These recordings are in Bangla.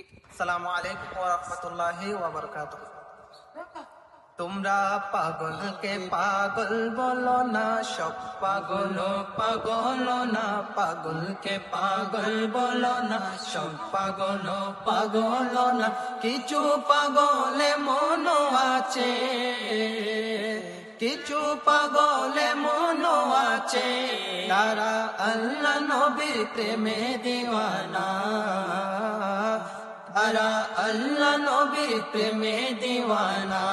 আসসালামু আলাইকুম তোমরা পাগলকে পাগল বলো না, সব পাগল পাগল না। পাগলকে পাগল বলো না, সব পাগল পাগল না। কিছু পাগলে মন আছে, কিছু পাগলে মন আছে। তারা আল্লাহ নবীর প্রেমে দিওয়ানা। তারা আল্লাহ নবীর প্রেমে দিওয়ানা।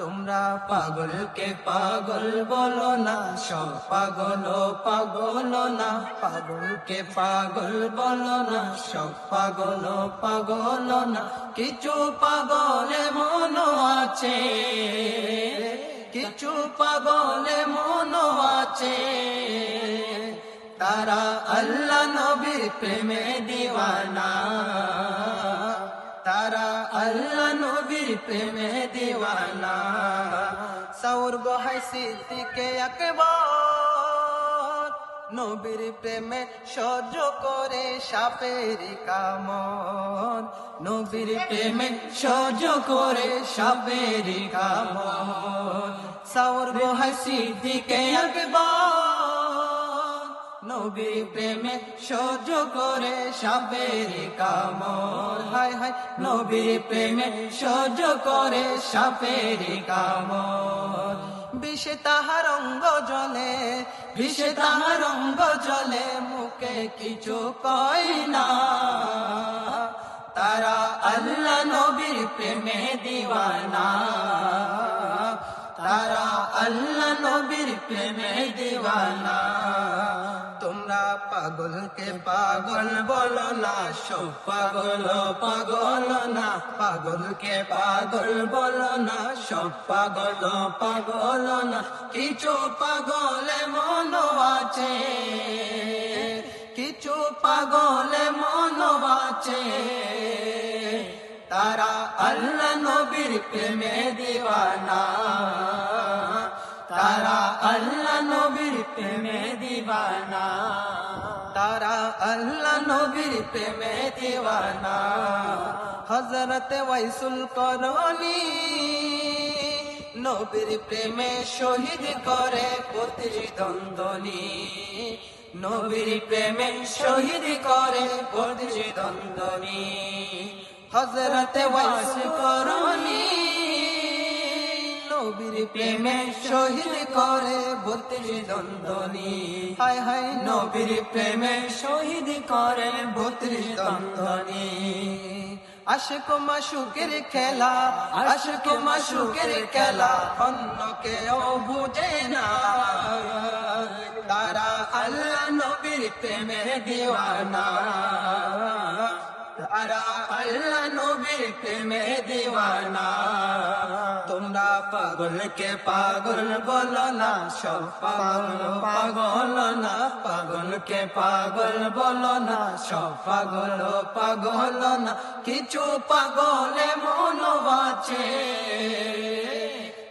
তোমরা পাগলকে পাগল বলো না, সব পাগল পাগল না। পাগলকে পাগল বলো না, সব পাগল পাগল না। কিছু পাগলে মন আছে, কিছু পাগলে মন আছে। তারা আল্লাহ নবীর প্রেমে দিওয়ানা। প্রেমে দিওয়ানা। সৌর গোহাই সিদ্দিকে একবার নবীর প্রেমে সহ্য করে সাপের কামন নবীর প্রেমে সহ্য করে সাপের কামন সৌর গোহাই সিদ্দিকে একবার নবীর প্রেমে সহ্য করে সাপের কামড়। হায় হায়, নবীর প্রেমে সহ্য করে সাপের কামড়। বিষে তাহার অঙ্গ জলে, বিষে তাহার অঙ্গ জলে মুখে কিছু কয় না। তারা আল্লাহ নবীর প্রেমে দিওয়ানা। তারা আল্লাহ নবীর প্রেমে দিওয়ানা। পাগল বলো না, সব পাগল পাগল না। পাগল বলো না, সব পাগল পাগল না। কিছু পাগলে মন আছে, কিছু পাগলে মন আছে। তারা আল্লাহ নবীর প্রেমে দিওয়ানা। আল্লাহ নবীর প্রেমে দিওয়ানা। হজরত ওয়াইসুল করনি নবীর প্রেমে শহীদ করে প্রতিদ্বন্দ্বনী। নবীর প্রেমে শহীদ করে প্রতিদ্বন্দ্বনী। হজরতে ওয়াইস করনি নবীর প্রেমে শহীদ করে বত্রিশ দ্বন্দ্বনী হায় হায় নবীর প্রেমে শহীদ করে বত্রিশ দ্বন্দ্বনী আশক মাসুকের খেলা আশক মাসুকের খেলা অন্য কেউ বুঝে না। তারা আল্লাহ নবীর প্রেমে দিওয়ানা। তারা আল্লাহ নবীর প্রেমে দিওয়ানা। পাগলকে পাগল বলো না, সব পাগল পাগল না। পাগলকে পাগল বলো না, সব পাগল পাগল না। কিছু পাগলে মন বাঁচে,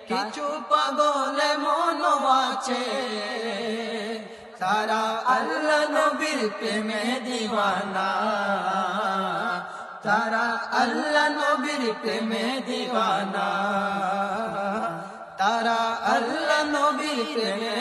কিছু পাগলে মন বাঁচে। তারা আল্লাহ নবীর প্রেমে দিওয়ানা তারা আল্লাহ নবীর প্রেমে দিওয়ানা তারা আল্লাহ নবীর প্রেমে